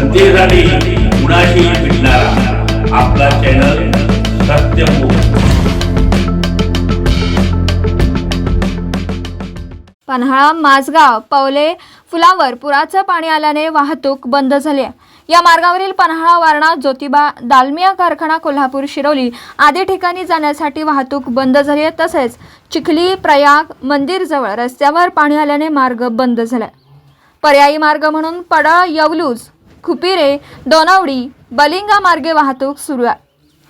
जनतेसाठी कुणाशी भेटणारा. आपला चॅनल सत्यमुख पन्हाळा माझगाव पवले फुलावर पुराचं पाणी आल्याने वाहतूक बंद झाली आहे. या मार्गावरील पन्हाळा वारणा ज्योतिबा दालमिया कारखाना कोल्हापूर शिरोली आदी ठिकाणी जाण्यासाठी वाहतूक बंद झाली आहे. तसेच चिखली प्रयाग मंदिरजवळ रस्त्यावर पाणी आल्याने मार्ग बंद झाला. पर्यायी मार्ग म्हणून पडळ यवलूज खुपिरे दोनवडी बलिंगा मार्गे वाहतूक सुरू आहे.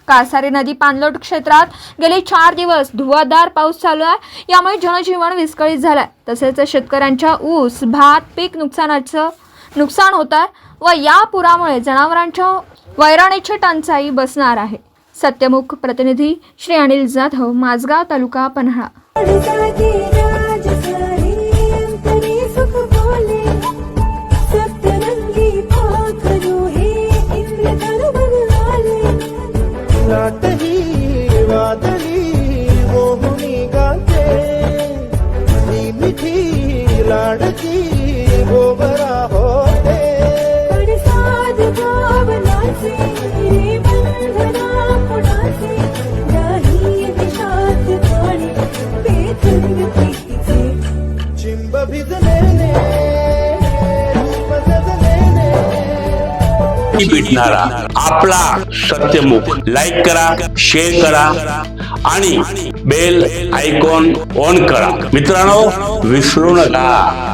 कासारी नदी पाणलोट क्षेत्रात गेले चार दिवस धुवाधार पाऊस चालू आहे. यामुळे जनजीवन विस्कळीत झालं आहे तसेच शेतकऱ्यांच्या ऊस भात पीक नुकसानाचं नुकसान होत आहे व या पुरामुळे जनावरांच्या वैरणीची टंचाई बसणार आहे. सत्यमुख प्रतिनिधी श्री अनिल जाधव माझगाव तालुका पन्हाळा. मिठी लाडकी गोबरा हो. भेटणारा आपला सत्यमुख. लाईक करा शेअर करा आणि बेल आयकॉन ऑन करा. मित्रांनो विसरू नका.